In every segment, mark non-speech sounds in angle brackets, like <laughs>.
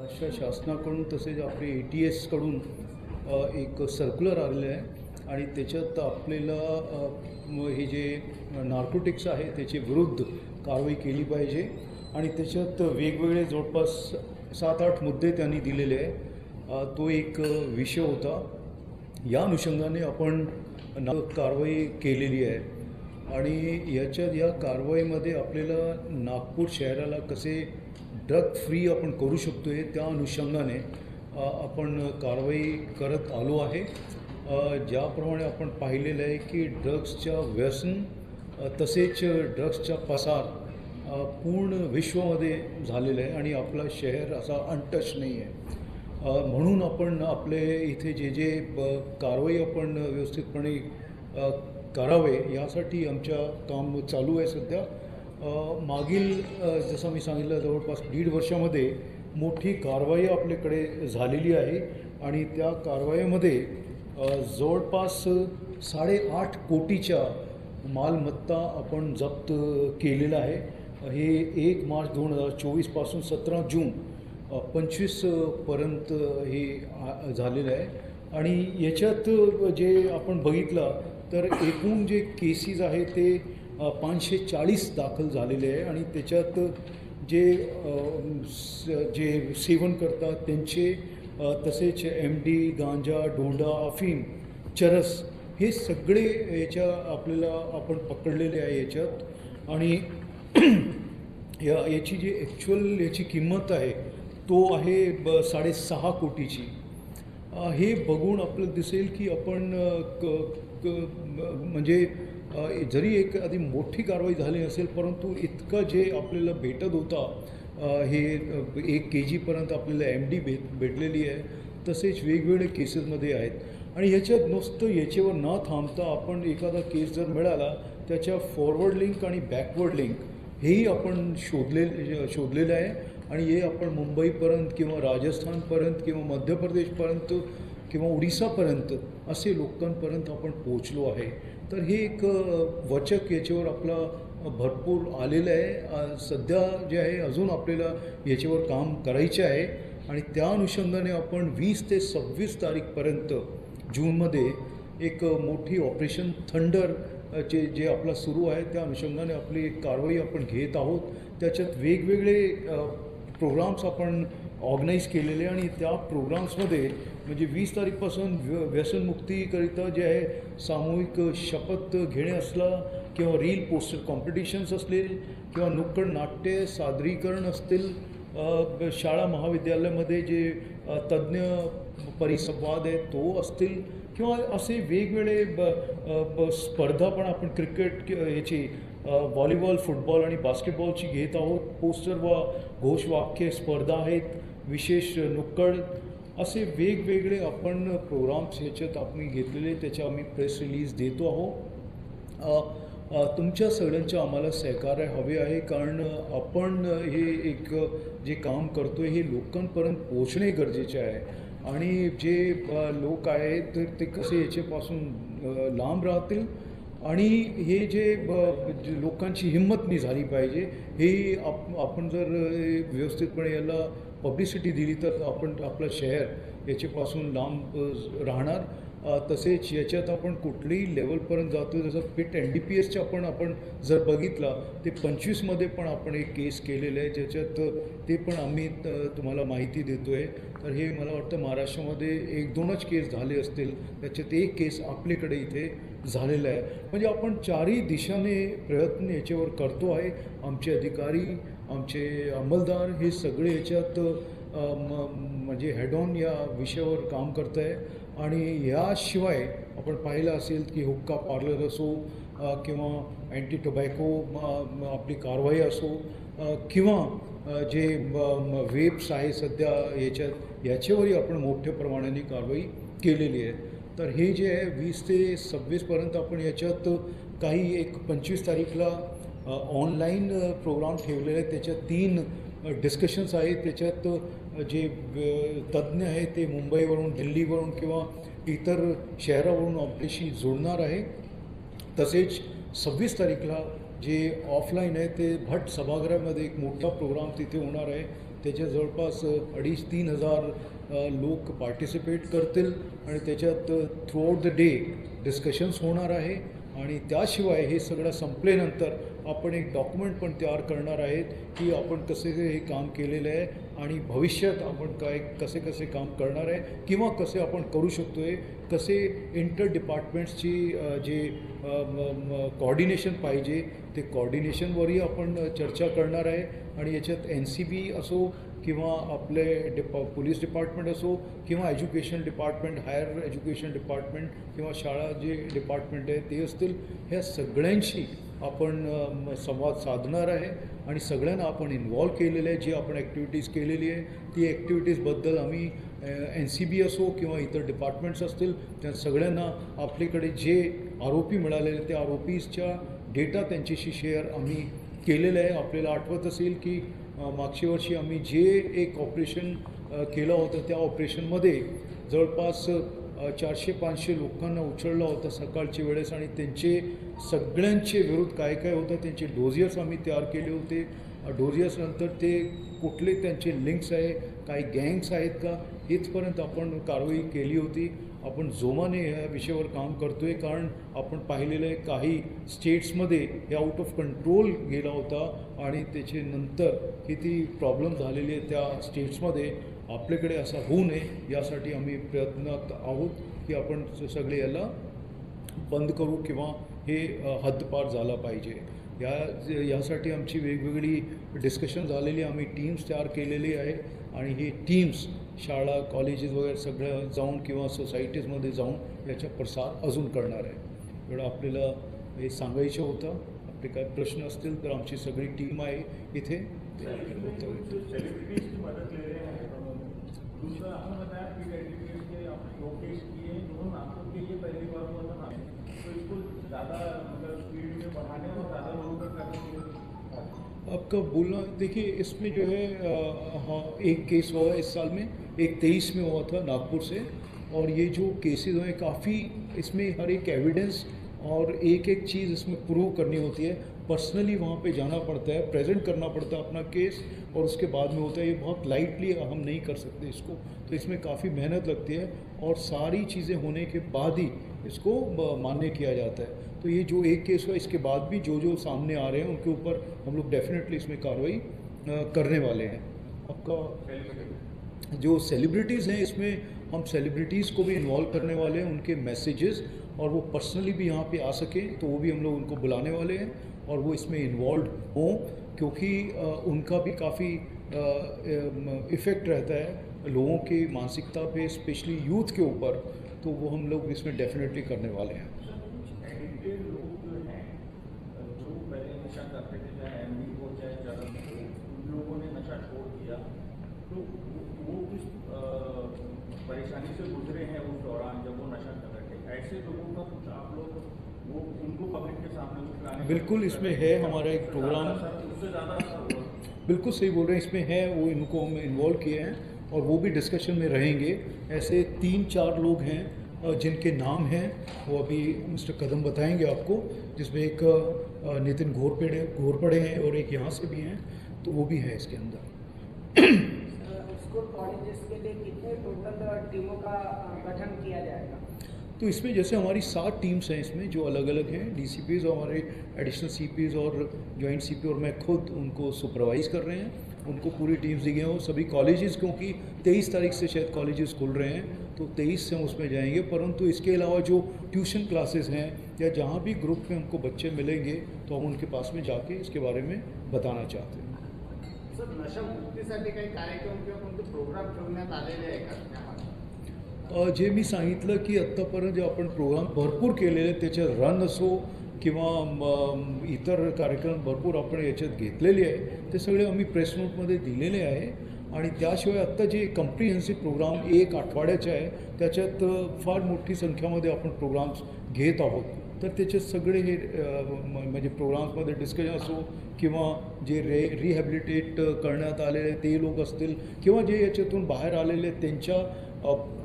महाराष्ट्र शासनाकडून तसेच आपले ए टी एसकडून एक सर्क्युलर आलेलं आहे. आणि त्याच्यात आपल्याला हे जे नार्कोटिक्स आहे त्याचे विरुद्ध कारवाई केली पाहिजे. आणि त्याच्यात वेगवेगळे जवळपास सात आठ मुद्दे त्यांनी दिलेले आहे तो एक विषय होता. या अनुषंगाने आपण कारवाई केलेली आहे. आणि याच्यात या कारवाईमध्ये आपल्याला नागपूर शहराला कसे ड्रग फ्री आपण करू शकतो आहे त्या अनुषंगाने आपण कारवाई करत आलो आहे. ज्याप्रमाणे आपण पाहिलेलं आहे की ड्रग्सच्या व्यसन तसेच ड्रग्सचा पसार पूर्ण विश्वामध्ये झालेलं आहे आणि आपला शहर असा अनटच नाही आहे. म्हणून आपण आपले इथे जे जे ब कारवाई आपण व्यवस्थितपणे करावे यासाठी आमच्या काम चालू आहे सध्या. मागील जसं मी सांगितलं जवळपास दीड वर्षामध्ये मोठी कारवाई आपल्याकडे झालेली आहे आणि त्या कारवाईमध्ये जवळपास साडेआठ कोटीच्या मालमत्ता आपण जप्त केलेलं आहे. हे एक मार्च दोन हजार चोवीसपासून सतरा जून पंचवीसपर्यंत हे झालेलं आहे. आणि याच्यात जे आपण बघितलं तर एकूण जे केसेस आहे ते पाचशे चाळीस दाखल झालेले आहे आणि त्याच्यात जे स- जे सेवन करतात त्यांचे तसेच एम डी गांजा डोंडा अफीम चरस हे सगळे याच्या आपल्याला आपण पकडलेले आहे याच्यात. आणि <clears throat> या याची जी ॲक्च्युअल याची किंमत आहे तो आहे ब साडेसहा कोटीची. हे बघून आपलं दिसेल की आपण क म्हणजे जरी एक आधी मोठी कारवाई झाली असेल परंतु इतकं जे आपल्याला भेटत होता हे एक के जीपर्यंत आपल्याला एम डी भेट भेटलेली आहे तसेच वेगवेगळे केसेसमध्ये आहेत. आणि ह्याच्यात नुसतं याच्यावर न थांबता आपण एखादा केस जर मिळाला त्याच्या फॉरवर्ड लिंक आणि बॅकवर्ड लिंक हेही आपण शोधले शोधलेलं आहे. आणि हे आपण मुंबईपर्यंत किंवा राजस्थानपर्यंत किंवा मध्य प्रदेशपर्यंत किंवा ओडिसापर्यंत असे लोकांपर्यंत आपण पोहोचलो आहे. तर हे एक वचक याच्यावर आपला भरपूर आलेलं आहे. सध्या जे आहे अजून आपल्याला याच्यावर काम करायचे आहे. आणि त्या अनुषंगाने आपण वीस ते सव्वीस तारीखपर्यंत जूनमध्ये एक मोठी ऑपरेशन थंडर चे जे आपला सुरू आहे त्या अनुषंगाने आपली एक कारवाई आपण घेत आहोत. त्याच्यात वेगवेगळे प्रोग्राम्स आपण ऑर्गनाईज केलेले आणि त्या प्रोग्राम्समध्ये म्हणजे वीस तारीखपासून व्य व्यसनमुक्तीकरिता जे आहे सामूहिक शपथ घेणे असला किंवा रील पोस्टर कॉम्पिटिशन्स असतील किंवा नुक्कड नाट्य सादरीकरण असतील शाळा महाविद्यालयामध्ये जे तज्ज्ञ परिसंवाद आहे तो असतील किंवा असे वेगवेगळे ब ब स्पर्धा पण आपण क्रिकेट याची व्हॉलीबॉल फुटबॉल आणि बास्केटबॉलची घेत आहोत. पोस्टर व घोषवाक्य स्पर्धा आहेत. विशेष नुक्कड असे वेगवेगळे आपण प्रोग्राम्स ह्याच्यात आपण घेतलेले त्याचे आम्ही प्रेस रिलीज देतो आहोत. तुमच्या सगळ्यांचे आम्हाला सहकार्य हवे आहे कारण आपण हे एक जे काम करतो आहे हे लोकांपर्यंत पोहोचणे गरजेचे आहे. आणि जे लोक आहेत तर ते कसे याच्यापासून लांब राहतील? आणि हे जे ब- लोकांची हिंमत नाही झाली पाहिजे हे आप आपण जर व्यवस्थितपणे याला पब्लिसिटी दिली तर आपण आपलं शहर याच्यापासून लांब राहणार. तसेच याच्यात आपण कुठल्याही लेवलपर्यंत जातो जसं पिट एन डी पी एसच्या पण आपण जर बघितला ते पंचवीसमध्ये पण आपण एक केस केलेलं आहे. ज्याच्यात ते पण आम्ही तुम्हाला माहिती देतो आहे तर हे मला वाटतं महाराष्ट्रामध्ये एक दोनच केस झाले असतील. त्याच्यात एक केस आपल्याकडे इथे झालेला आहे. म्हणजे आपण चारही दिशाने प्रयत्न याच्यावर करतो आहे. आमचे अधिकारी आमचे अंमलदार हे सगळे याच्यात म्हणजे हेडऑन या विषयावर काम करत आहे आणि याशिवाय आपण पाहिलं असेल की हुक्का पार्लर असो किंवा अँटी टोबॅको आपली कारवाई असो किंवा जे वेब्स आहे सध्या याच्यात याच्यावरही आपण मोठ्या प्रमाणाने कारवाई केलेली आहे. तर हे जे आहे वीस ते सव्वीसपर्यंत आपण याच्यात काही एक पंचवीस तारीखला ऑनलाईन प्रोग्राम ठेवलेले आहेत. त्याच्यात तीन डिस्कशन्स आहेत त्याच्यात जे तज्ज्ञ आहेत ते मुंबईवरून दिल्लीवरून किंवा इतर शहरावरून आपल्याशी जोडणार आहे. तसेच सव्वीस तारीखला जे ऑफलाईन आहे ते भट सभागृहामध्ये एक मोठा प्रोग्राम तिथे होणार आहे. त्याच्या जवळपास अडीच तीन हजार लोक पार्टिसिपेट करतील आणि त्याच्यात थ्रूआउट द डे डिस्कशन्स होणार आहे. आणि त्याशिवाय हे सगळं संपल्यानंतर आपण एक डॉक्युमेंट पण तयार करणार आहेत की आपण कसे हे काम केलेलं आहे आणि भविष्यात आपण काय कसे कसे काम करणार आहे किंवा कसे आपण करू शकतो आहे कसे इंटर डिपार्टमेंट्सची जे कॉर्डिनेशन पाहिजे ते कॉर्डिनेशनवरही आपण चर्चा करणार आहे. आणि याच्यात एन सी बी असो किंवा आपले डिपा पोलीस डिपार्टमेंट असो किंवा education department higher education department किंवा शाळा जे डिपार्टमेंट आहे ते असतील ह्या सगळ्यांशी आपण संवाद साधणार आहे आणि सगळ्यांना आपण इन्वॉल्व केलेलं आहे जी आपण ॲक्टिव्हिटीज केलेली आहे ती ॲक्टिव्हिटीजबद्दल आम्ही एन सी बी असो किंवा इतर डिपार्टमेंट्स असतील त्या सगळ्यांना आपल्याकडे जे आरोपी मिळालेले त्या आरोपीजच्या डेटा त्यांच्याशी शेअर आम्ही केलेलं आहे. आपल्याला आठवत असेल की अ, मागच्या वर्षी आम्ही जे एक ऑपरेशन केलं होतं त्या ऑपरेशनमध्ये जवळपास चारशे पाचशे लोकांना उचललं होतं सकाळच्या वेळेस आणि त्यांचे सगळ्यांचे विरोध काय काय होतं त्यांचे डोजियर्स आम्ही तयार केले होते. डोजियर्स नंतर ते कुठले त्यांचे लिंक्स आहे काही गँग्स आहेत का इथपर्यंत आपण कारवाई केली होती. आपण जोमाने ह्या विषयावर काम करतो आहे कारण आपण पाहिलेलं आहे काही स्टेट्समध्ये हे आउट ऑफ कंट्रोल गेला होता आणि त्याचे नंतर किती प्रॉब्लेम झालेले आहेत त्या स्टेट्समध्ये आपल्याकडे असा होऊ नये यासाठी आम्ही प्रयत्नात आहोत की आपण सगळे याला बंद करू किंवा हे हद्दपार झाला पाहिजे. या यासाठी आमची वेगवेगळी डिस्कशन झालेली आम्ही टीम्स तयार केलेली आहे आणि ही टीम्स शाळा कॉलेजेस वगैरे सगळं जाऊन किंवा सोसायटीजमध्ये जाऊन याचा प्रसार अजून करणार आहे. एवढं आपल्याला हे सांगायचं होतं. आपले काय प्रश्न असतील तर आमची सगळी टीम आहे इथे. <laughs> ते आपका बोलना, देखिए, इसमें जो है हाँ एक केस हुआ इस साल में, एक तेईस में हुआ था नागपुर से, और ये जो केसेस हुए काफ़ी इसमें हर एक एविडेंस और एक एक चीज़ इसमें प्रूव करनी होती है। पर्सनली वहाँ पे जाना पड़ता है प्रेजेंट करना पड़ता है अपना केस और उसके बाद में होता है, ये बहुत लाइटली हम नहीं कर सकते इसको। तो इसमें काफ़ी मेहनत लगती है, और सारी चीज़ें होने के बाद ही इसको मान्य किया जाता है। तो ये जो एक केस हुआ, इसके बाद भी जो जो सामने आ रहे हैं, उनके ऊपर हम लोग डेफिनेटली इसमें कार्रवाई करने वाले हैं। आपका जो सेलिब्रिटीज़ हैं, इसमें हम सेलिब्रिटीज़ को भी इन्वॉल्व करने वाले हैं, उनके मैसेजेस और वो पर्सनली भी यहाँ पे आ सकें तो वो भी हम लोग उनको बुलाने वाले हैं, और वो इसमें इन्वॉल्व हों, क्योंकि उनका भी काफ़ी इफ़ेक्ट रहता है लोगों की मानसिकता पे स्पेशली यूथ के ऊपर तो वो हम लोग इसमें डेफिनेटली करने वाले हैं एडिक्टेड लोग जो हैं जो पहले नशा करते थे चाहे एम हो चाहे चरम हो उन लोगों ने नशा छोड़ दिया तो वो- वो किस अ, परेशानी से गुजरे हैं उस दौरान जब वो नशा कर रहे थे ऐसे लोगों का कुछ आप लोग वो उनको पब्लिक के सामने कुछ लाने का बिल्कुल इसमें है हमारा एक प्रोग्राम बिल्कुल सही बोल रहे हैं, इसमें है, वो इनको हम इन्वॉल्व किए हैं और वो भी डिस्कशन में रहेंगे। ऐसे तीन चार लोग हैं जिनके नाम हैं, वो अभी मिस्टर कदम बताएँगे आपको, जिसमें एक नितिन घोरपेड़े घोरपड़े हैं और एक यहाँ से भी हैं तो वो भी है इसके अंदर। के लिए कितने टोटल टीमों का गठन किया जाएगा? तो इसमें जैसे हमारी सात टीम्स हैं इसमें, जो अलग अलग हैं डी और हमारे एडिशनल सी और जॉइंट सी पी और मैं खुद उनको सुपरवाइज़ कर रहे हैं। उनको पूरी टीम्स दी गई हैं सभी कॉलेजेस क्योंकि तेईस तारीख से शायद कॉलेजेस खुल रहे हैं तो तेईस से हम उसमें जाएँगे। परंतु इसके अलावा जो ट्यूशन क्लासेस हैं या जहाँ भी ग्रुप में हमको बच्चे मिलेंगे तो हम उनके पास में जाके इसके बारे में बताना चाहते हैं। सर नशामुक्तीसाठी काही कार्यक्रम प्रोग्राम जे मी सांगितलं की आत्तापर्यंत जे आपण प्रोग्राम भरपूर केलेले त्याचे रन असो किंवा इतर कार्यक्रम भरपूर आपण याच्यात घेतलेले आहे ते सगळे आम्ही प्रेस नोटमध्ये दिलेले आहे. आणि त्याशिवाय आत्ता जे कम्प्रिहेन्सिव्ह प्रोग्राम एक आठवड्याचे आहे त्याच्यात फार मोठी संख्यामध्ये आपण प्रोग्राम्स घेत आहोत. तर त्याचे सगळे हे म्हणजे प्रोग्राम्समध्ये डिस्कशन असो किंवा जे रे रिहॅबिलिटेट करण्यात आलेले ते लोक असतील किंवा जे याच्यातून बाहेर आलेले त्यांच्या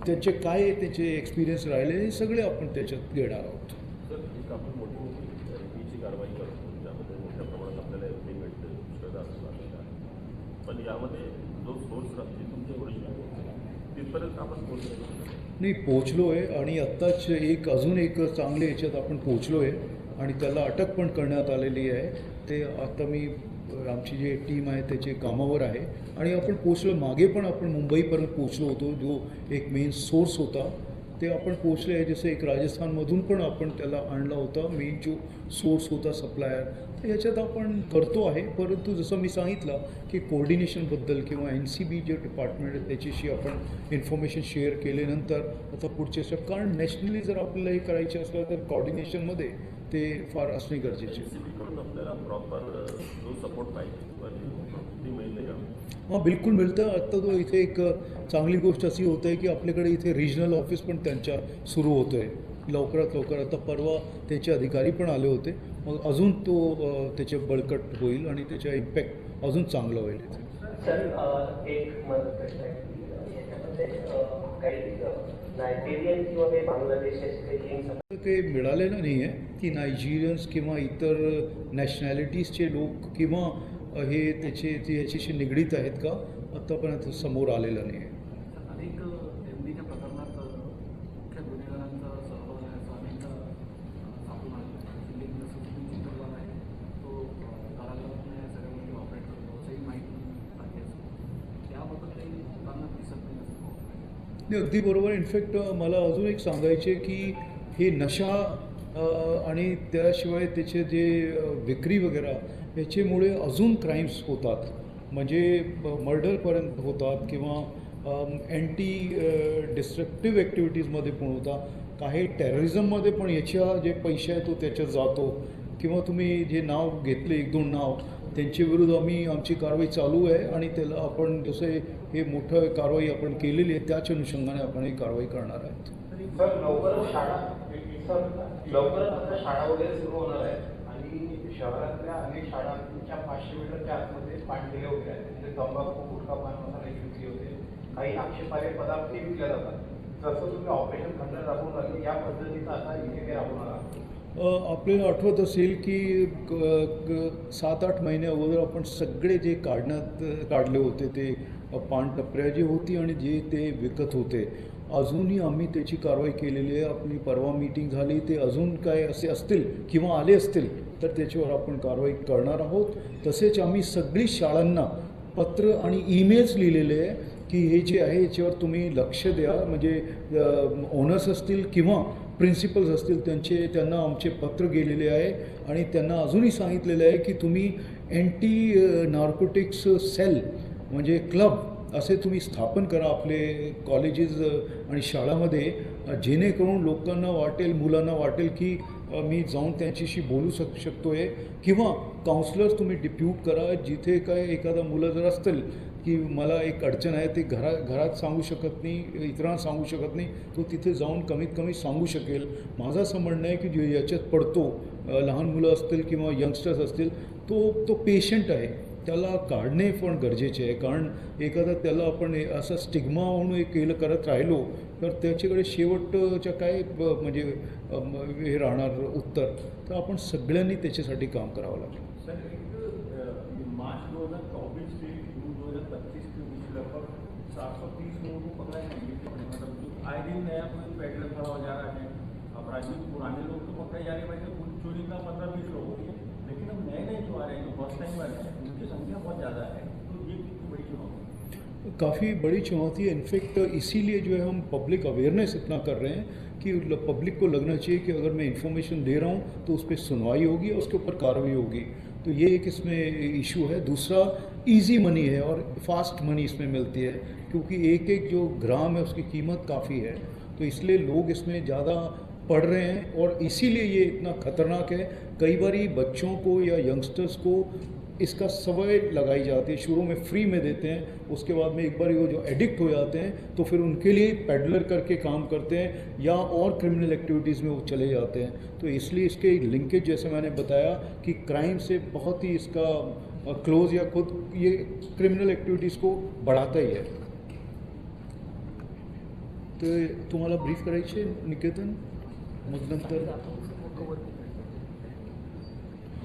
त्यांचे काय त्याचे एक्सपिरियन्स राहिले हे सगळे आपण त्याच्यात घेणार आहोत. पण यामध्ये आपण सोर्स राहते तुमच्या कारवाई करतो ज्यामध्ये मोठ्या प्रमाणात आपल्याला पण यामध्ये आपण नाही पोचलो आहे आणि आत्ताच एक अजून एक चांगले याच्यात आपण पोचलो आहे आणि त्याला अटक पण करण्यात आलेली आहे. ते आता मी आमची जी टीम आहे त्याचे कामावर आहे आणि आपण पोचलो मागे पण आपण मुंबईपर्यंत पोचलो होतो जो एक मेन सोर्स होता. ते आपण पोचले आहे जसं एक राजस्थानमधून पण आपण त्याला आणला होता मेन जो सोर्स होता सप्लायर याच्यात आपण करतो आहे परंतु जसं मी सांगितलं की कोऑर्डिनेशनबद्दल किंवा N C B J department आहे त्याच्याशी आपण इन्फॉर्मेशन शेअर केल्यानंतर आता पुढचे स्टेप कारण नॅशनली जर आपल्याला हे करायचे असलं तर कोऑर्डिनेशनमध्ये ते फार असणे गरजेचे हां बिलकुल मिळतं. आत्ता तो इथे एक चांगली गोष्ट अशी होत आहे की आपल्याकडे इथे रिजनल ऑफिस पण त्यांच्या सुरू होतं आहे लवकरात लवकर आता परवा त्याचे अधिकारी पण आले होते. मग अजून तो त्याचे बळकट होईल आणि त्याचा इम्पॅक्ट अजून चांगला होईल. सर एक प्रश्न आहे काही मिळालेलं नाही आहे की नायजेरियन्स किंवा इतर नॅशनॅलिटीजचे लोक किंवा हे त्याचे ते याच्याशी निगडीत आहेत का? आत्तापर्यंत समोर आलेलं नाही आहे अनेक एम डीच्या प्रकरणात अ, मुख्य गुन्हेगारांचा सहभाग आहे असं अनेक अ, सापडून आलं आहे दिल्लीत जसं सुनील चिंतलवाल आहे तो अ, कारागृहातून या सगळ्या गोष्टी ऑपरेट करतो असंही माहिती आहे त्याबाबत काही लोकांना दिसत नाही असं मला वाटतं. नाही अगदी बरोबर. इनफॅक्ट मला अजून एक सांगायचे की हे नशा आणि त्याशिवाय त्याचे जे विक्री वगैरे याच्यामुळे अजून क्राईम्स होतात. म्हणजे मर्डरपर्यंत होतात किंवा अँटी डिस्ट्रक्टिव्ह ॲक्टिव्हिटीजमध्ये पण होता काही टेररिझममध्ये पण याच्या जे पैसे आहे तो त्याच्यात जातो. किंवा तुम्ही जे नाव घेतले एक दोन नाव त्यांच्या विरुद्ध आम्ही आमची कारवाई चालू आहे आणि त्याला आपण जसं हे मोठं कारवाई आपण केलेली आहे त्याच अनुषंगाने आपण ही कारवाई करणार आहोत. सर शाळा सर होणार आणि शहरातल्या अनेक शाळांच्या पाचशे मीटरच्या आतमध्ये पाणदिले होते म्हणजे तंबाखू गुटखा पान मसाला ही होते. काही आक्षेपार्ह पदार्थ विकले जातात. जसं तुम्ही ऑपरेशन खंड राबवून आले या पद्धतीचा आता इथे राबवणार आहात. आपल्याला आठवत असेल की सात आठ महिने अगोदर आपण सगळे जे काढण्यात काढले होते ते पानटपऱ्या जी होती आणि जे ते विकत होते. अजूनही आम्ही त्याची कारवाई केलेली आहे. आपली परवा मीटिंग झाली ते अजून काय असे असतील किंवा आले असतील तर त्याच्यावर आपण कारवाई करणार आहोत. तसेच आम्ही सगळी शाळांना पत्र आणि ईमेल्स लिहिलेले आहे की हे जे आहे याच्यावर तुम्ही लक्ष द्या. म्हणजे ओनर्स असतील किंवा प्रिन्सिपल्स असतील त्यांचे त्यांना आमचे पत्र गेलेले आहे आणि त्यांना अजूनही सांगितलेलं आहे की तुम्ही अँटी नार्कोटिक्स सेल म्हणजे क्लब असे तुम्ही स्थापन करा आपले कॉलेजेस आणि शाळामध्ये जेणेकरून लोकांना वाटेल मुलांना वाटेल की मी जाऊन त्यांच्याशी बोलू शक शकतो आहे किंवा काउन्सलर्स तुम्ही डिप्यूट करा जिथे काय एखादा मुलं जर असतील की मला एक अडचण आहे ती घरा घरात सांगू शकत नाही इतरांना सांगू शकत नाही. तो तिथे जाऊन कमीत कमी सांगू शकेल. माझं असं म्हणणं आहे की जो याच्यात पडतो लहान मुलं असतील किंवा यंगस्टर्स असतील तो तो पेशंट आहे. त्याला काढणे पण गरजेचे आहे. कारण एखादा त्याला आपण असा असं स्टिग्मा म्हणून एक केलं करत राहिलो तर त्याच्याकडे शेवटच्या काय म्हणजे हे राहणार उत्तर? तर आपण सगळ्यांनी त्याच्यासाठी काम करावं लागेल. मतलब तो पकड़े जा रहे वैसे कुल चोरी का पंद्रह बीस लोग होंगे लेकिन अब नए नए जो आ रहे जो फ़र्स्ट टाइम आ रहे उनकी संख्या बहुत ज़्यादा है तो बड़ी चुनौती काफ़ी बड़ी चुनौती है। इनफेक्ट इसीलिए जो है हम पब्लिक अवेयरनेस इतना कर रहे हैं कि पब्लिक को लगना चाहिए कि अगर मैं इन्फॉर्मेशन दे रहा हूँ तो उस पर सुनवाई होगी, उसके ऊपर कार्रवाई होगी। तो ये एक इसमें इशू है। दूसरा इजी मनी है और फास्ट मनी इसमें मिलती है, क्योंकि एक एक जो ग्राम है उसकी कीमत काफ़ी है। तो इसलिए लोग इसमें ज़्यादा पढ़ रहे हैं और इसीलिए ये इतना खतरनाक है। कई बार बच्चों को या यंगस्टर्स को इसका सवय लगाई जाती है, शुरू में फ्री में देते हैं, उसके बाद में एक बार वो जो एडिक्ट हो जाते हैं तो फिर उनके लिए पेडलर करके काम करते हैं या और क्रिमिनल एक्टिविटीज़ में वो चले जाते हैं। तो इसलिए इसके लिंकेज जैसे मैंने बताया कि क्राइम से बहुत ही इसका क्लोज या खुद ये क्रिमिनल ॲक्टिव्हिटीज को बढ़ाता ही है। ते तुम्हाला ब्रीफ करायचे निकेतन मग नंतर